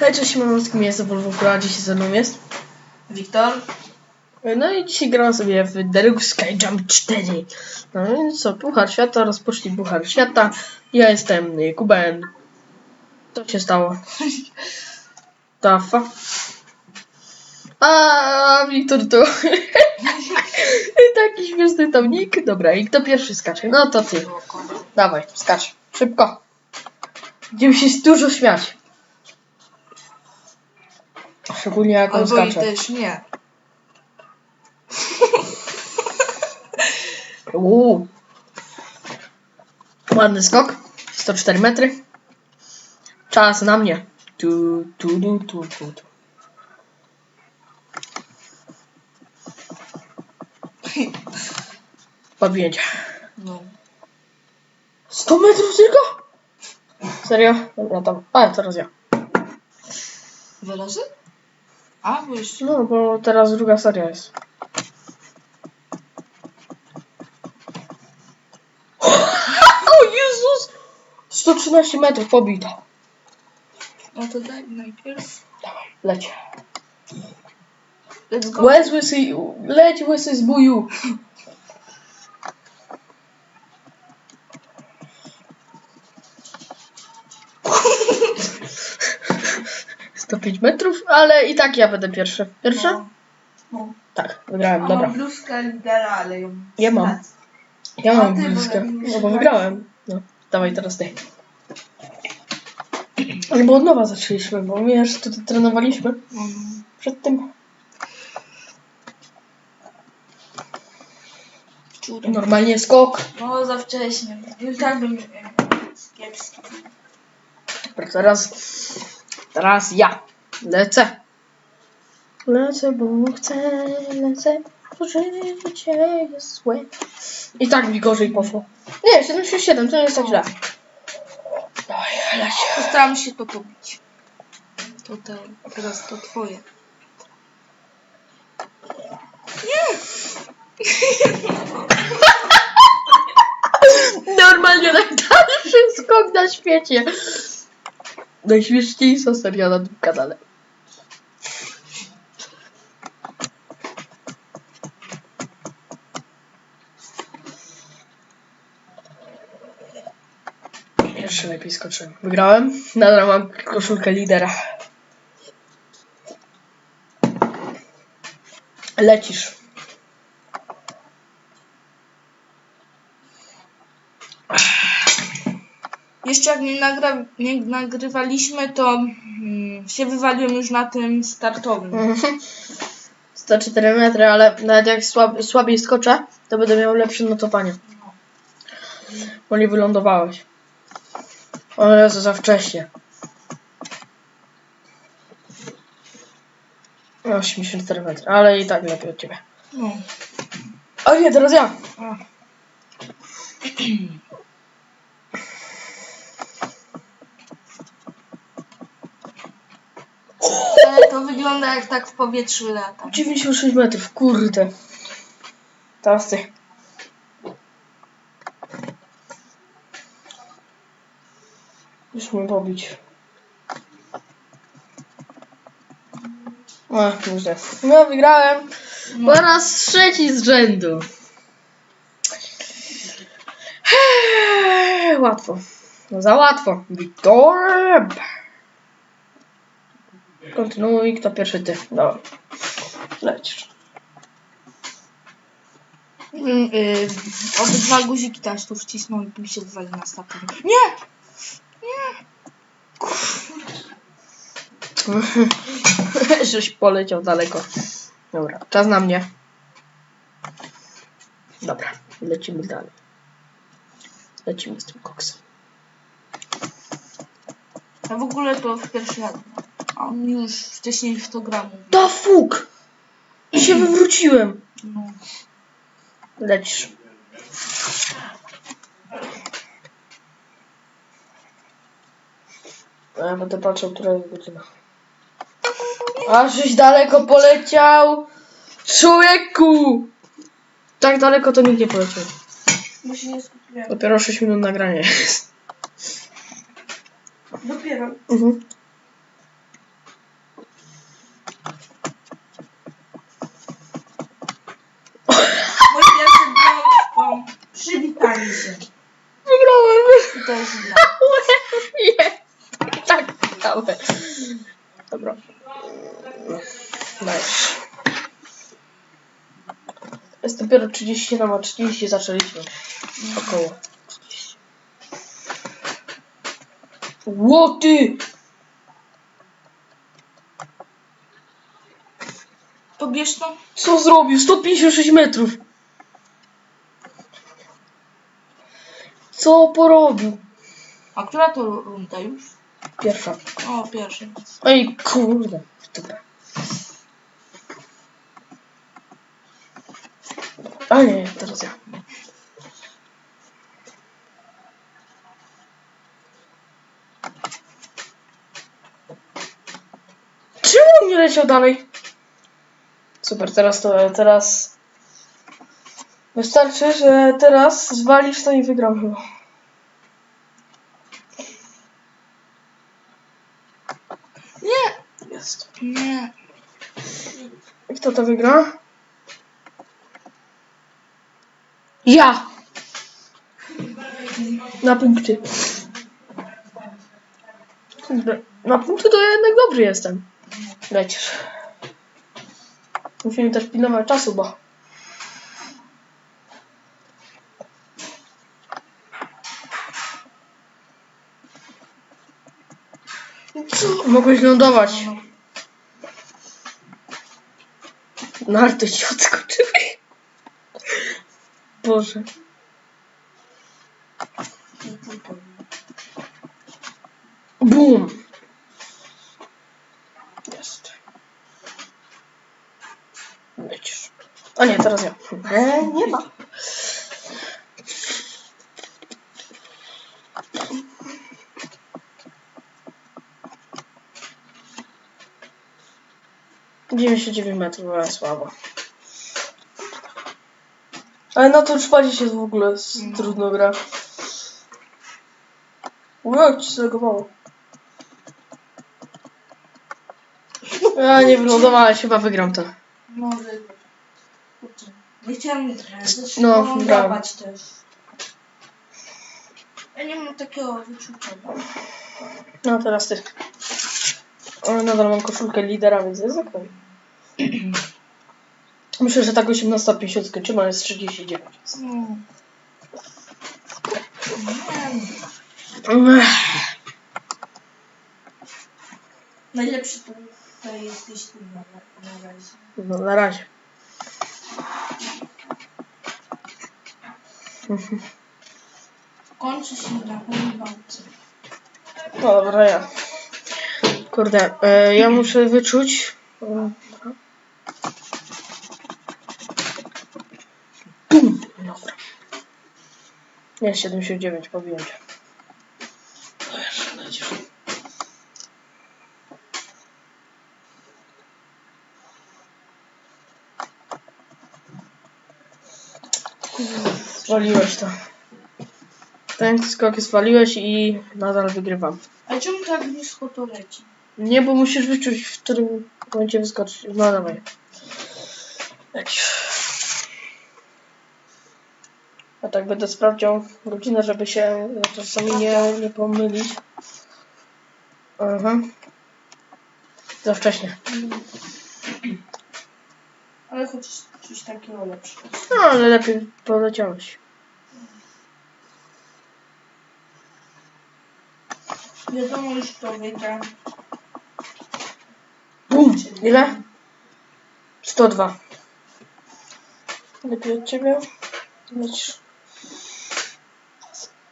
Hej, cześć, mam z kim jest Volvo Pro, a dzisiaj ze mną jest. Wiktor? No i dzisiaj gramy sobie w Deluxe Sky Jump 4. No i co, Puchar Świata, rozpocznij Puchar Świata. Ja jestem Kuben. Co się stało? Tafa. A Wiktor to... Taki śmieszny tam nick. Dobra, i kto pierwszy skacze? No to ty. Dawaj, skacz. Szybko. Będziemy się dużo śmiać. Szczególnie jak on Albo i skacze. też nie. Uuu. Ładny skok. 104 metry. Czas na mnie. Tu, tu, tu, tu, tu, tu. Podjęcie. No. 100 metrów tylko? Serio? Dobra, tam. A, teraz ja. Dwa razy? A, bo jeszcze... No, bo teraz druga seria jest. O Jezus! 113 metrów pobito. No to daj najpierw. Dawaj, leć. Let's go. Łez łysy, leć łysy z buju. Sto pięć metrów, ale i tak ja będę pierwszy. Pierwsza? No. No. Tak, wygrałem, dobra. mam bluzkę lidera, ale ją... Ja mam. Ja mam ty, bo bluzkę, lepiej no bo wygrałem. No, dawaj teraz ty. Albo od nowa zaczęliśmy, bo my już tutaj trenowaliśmy No, no. przed tym. Normalnie skok. No, za wcześnie. Już tak bym... Kiepski. Dobra, teraz, teraz ja lecę. Lecę, bo chcę, lecę, bo życie jest złe. I tak mi gorzej poszło. Nie, 77, to nie jest tak źle. Dawaj, leć. Postaram się to pobić. To te, teraz to twoje. Normalnie najdalszy skok na świecie. Najśmieszniejsza seria na tym kanale. Jeszcze lepiej skoczyłem. Wygrałem. Nadal mam koszulkę lidera. Lecisz. Jeszcze jak nie, nagra, nie nagrywaliśmy, to mm, się wywaliłem już na tym startowym. Mhm. 104 metry, ale nawet jak słab, słabiej skoczę, to będę miał lepsze notowanie. Bo nie wylądowałeś. O Jezu, za wcześnie. 84 metry, ale i tak lepiej od ciebie. No. O nie, teraz ja. A. Ale to wygląda jak tak w powietrzu lata. 96 metrów, kurde. Teraz ty. Już mnie pobić. A, kurde. No, wygrałem. Po raz trzeci z rzędu. Eee, Łatwo. No za łatwo. Wiktor! Kontynuuj, kto pierwszy ty. Dobra. Lecisz. Mm, y, obydwa guziki też tu wcisnął i mi się wywalił na startowym. Nie! Żeś poleciał daleko. Dobra, czas na mnie. Dobra, lecimy dalej. Lecimy z tym koksem. A w ogóle to w pierwszy raz. A on już wcześniej w to grał. Da fuk! I się wywróciłem. No. Lecisz. A ja będę patrzył, która jest godzina. A żeś daleko poleciał! Człowieku! Tak daleko to nikt nie poleciał. Bo się nie skupiłem. Dopiero 6 minut nagrania jest. Dopiero. Mhm. Ani się. Wygrałem! I to jest źle. Jest! Tak, wygrałem. Dobra. Dajesz. Jest dopiero 37, a 30 zaczęliśmy. Około. 30. Łoty! Pobierz to? Co zrobił? 156 metrów! Co porobił? A która to runda już? Pierwsza. O, pierwszy. Ej, kurde. Dobra. A nie, teraz ja. Czemu on nie leciał dalej? Super, teraz to, teraz... Wystarczy, że teraz zwalisz to i wygram chyba. Nie! Jest. Nie. I Kto to wygra? Ja! Na punkty. Na punkty to ja jednak dobry jestem. Lecisz. Musimy też pilnować czasu, bo... Co? Mogłeś lądować. Narty ci odskoczyły. Boże. Bum. Jest. Lecisz. A nie, teraz ja. E, nie ma. Dziewięćdziesiąt dziewięć metrów, ale słabo. Ale na to czpanie się w ogóle s- No. trudno gra. Ło, ci zlegowało. Ja nie wylądowałem, chyba wygram to. Może. Kurczę. Nie chciałem No, no, brawo. też. Ja nie mam takiego wyczucia. No teraz ty. Ale nadal mam koszulkę lidera, więc jest okej. Myślę, że tak 18.50 skończymy, ale jest 39. No. Nie. Ech, Najlepszy to jesteś ty na, na razie. No na razie. Kończy się na walce. No dobra, ja. Kurde, e, ja muszę wyczuć. e, Bum! Dobra. Nie, 79, pobiłem cię. O Jezu, lecisz. Zwaliłeś to. Ten skok zwaliłeś i nadal wygrywam. A czemu tak blisko to leci? Nie, bo musisz wyczuć, w którym momencie wyskoczyć. No dawaj. Leć. A tak będę sprawdził godzinę, żeby się czasami nie, nie pomylić. Aha. Za wcześnie. Ale chociaż coś takiego lepszego. No, ale lepiej poleciałeś. Wiadomo już kto wygra. Bum! Ile? 102. Lepiej od ciebie. Lecisz.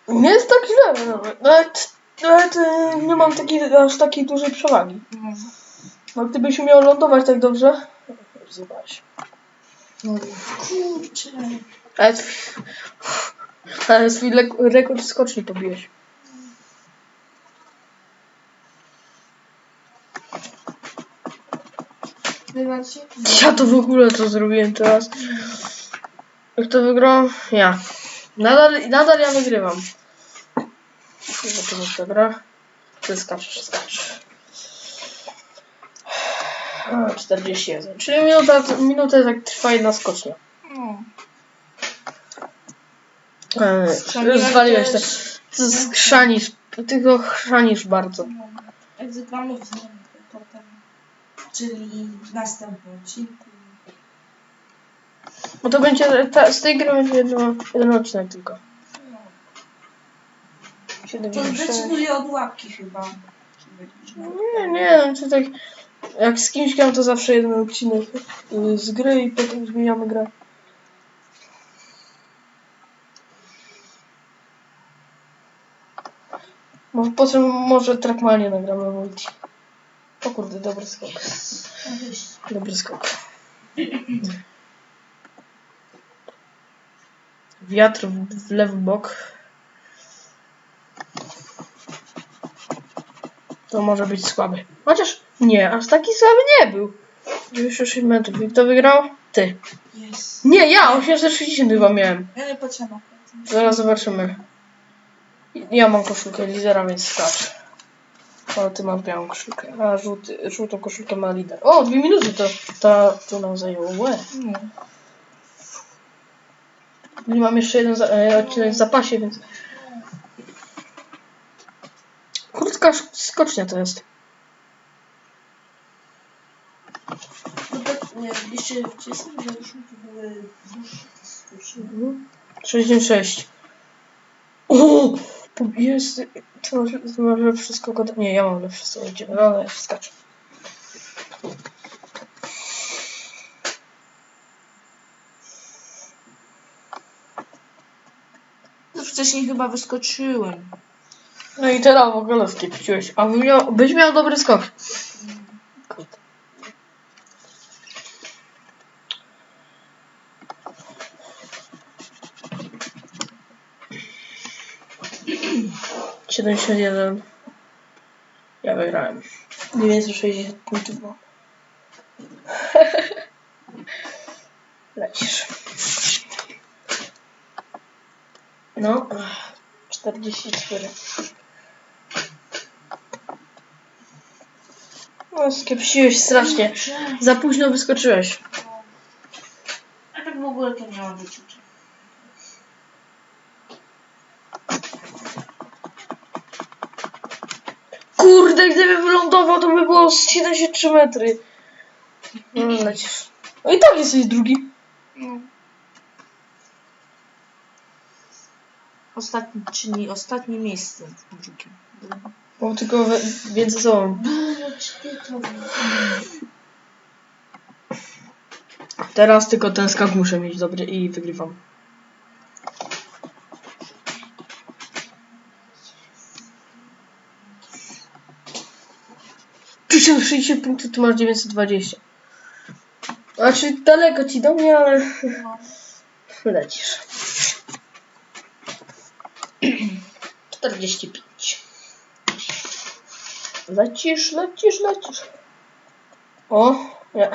Nie jest tak źle nawet. Nawet, nawet e, nie mam takiej, aż takiej dużej przewagi. No. No gdybyś umiał lądować tak dobrze. Zobacz. Kurczę. Ale twój, ale swój rekord skoczni pobiłeś. Wygracie? Ja to w ogóle to zrobiłem teraz. Jak to wygrał? Ja. Nadal, nadal ja wygrywam. Zobaczymy kto gra. Ty skaczesz, skaczesz. A, 41. Czyli minuta, minutę tak trwa jedna skocznia. No. E, Zwaliłeś to. Ty skrzanisz. Ty go chrzanisz bardzo. No, Egzekwanów z nim potem. Czyli w następnym odcinku. Bo to będzie, ta, z tej gry będzie jedno, jeden odcinek tylko. No. 76. To decyduje od łapki chyba. Nie, nie, no to tak. Jak z kimś gram, to zawsze jeden odcinek y, z gry i potem zmieniamy grę. Może potem może Trackmanie nagramy multi. O kurde, dobry skok. Dobry skok. Wiatr w, lewy bok. To może być słaby. Chociaż nie, aż taki słaby nie był. 96 metrów. I kto wygrał? Ty. Jest. Nie, ja 860 chyba miałem. Ja nie patrzę na Zaraz zobaczymy. Ja mam koszulkę lidera, więc skacz. O, ty masz białą koszulkę. A, żółty, żółtą koszulkę ma lider. O, dwie minuty to, to, to nam zajęło. Łe. Nie mam jeszcze jeden za, e, odcinek w zapasie, więc... Krótka skocznia to jest. No tak, wcześniej to były dłuższe dyskusje. Mhm. 66. O! to Jest... Masz, ty masz lepszy skok ode... Nie, ja mam lepszy skok ale skacz. Wcześniej chyba wyskoczyłem. No i teraz w ogóle skiepściłeś. A by miał, byś miał dobry skok. Siedemdziesiąt jeden. Ja wygrałem. 960 punktów. Lecisz. No. 44. No, skiepsiłeś strasznie. Za późno wyskoczyłeś. A tak w ogóle to miała być uczeń. Kurde, gdyby wylądował, to by było z 73 metry. No i tak jesteś drugi. Ostatni, czyli ostatnie miejsce w drugim. Mam tylko między sobą. Teraz tylko ten skok muszę mieć dobry i wygrywam. Przyszedł 60 punktów, tu masz 920. Znaczy daleko ci do mnie, ale lecisz. 45. Lecisz, lecisz, lecisz. O, nie.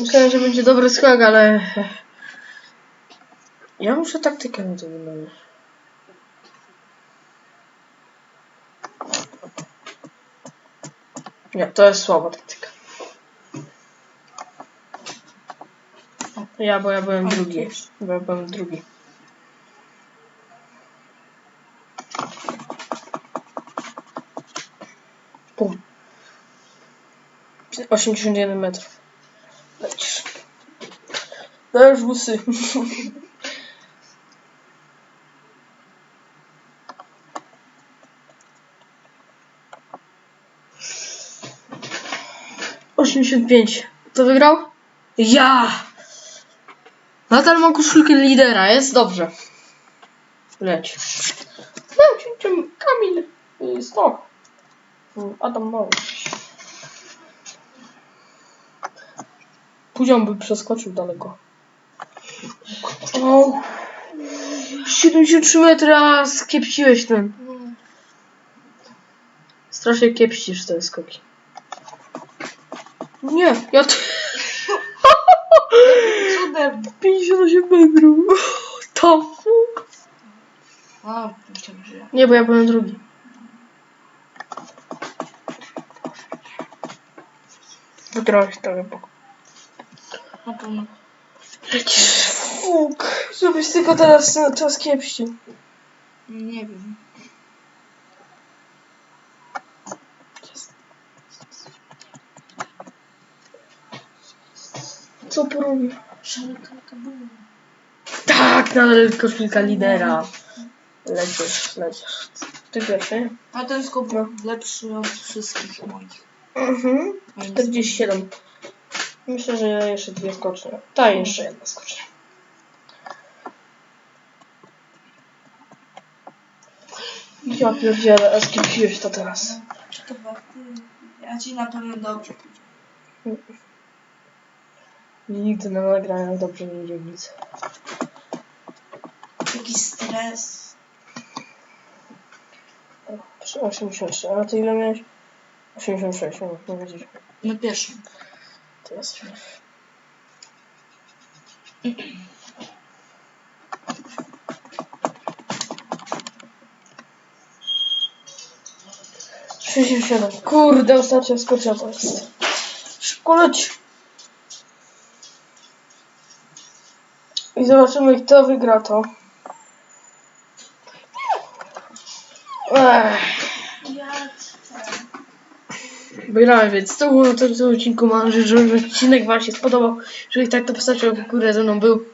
Myślałem, że będzie dobry skok, ale... Ja muszę taktykę na to wybrać. Nie, to jest słaba taktyka. Ja, bo ja byłem drugi. Bo ja byłem drugi. 81 metrów. Lecisz. Dajesz busy. Osiemdziesiąt pięć. Kto wygrał? Ja! Nadal mam koszulkę lidera, jest dobrze. Leć. Leć, Kamil. Stok. Y, Adam Mały. Poziom by przeskoczył daleko. O, 73 metry, a skiepściłeś ten. Strasznie kiepścisz te skoki. Nie, ja to... Cudem. 58 metrów. To fuk. A, myślałem, że ja. Nie, bo ja byłem drugi. Wygrałeś trochę bok. Na pewno. Lecisz. Fuk, żebyś tylko teraz na czas kiepścił. Nie wiem. Co porobię? Szalka była. Tak, nadal koszulka lidera. Lecisz, lecisz. Ty pierwszy? A ten skop No. lepszy od wszystkich moich. Mhm. Moim 47. Myślę, że jeszcze dwie skoczne. Ta jeszcze jedna skocznia. Ja pierdzielę, a skipiłeś to teraz. Chyba ty. Ja ci na pewno dobrze pójdzie. Nigdy na nagraniach dobrze nie idzie nic. Jaki stres. O, 83, a ty ile miałeś? 86, no, nie wiedzieć. Na pierwszym. Trzydzieści siedem. Kurde, ostatnia skocznia to jest. Szybko leć. I zobaczymy, kto wygra to. Ech. Ja Wygrałem, więc to było na tym odcinku. Mam nadzieję, że odcinek Wam się spodobał. Jeżeli tak, to postawcie łapkę w górę ze mną był.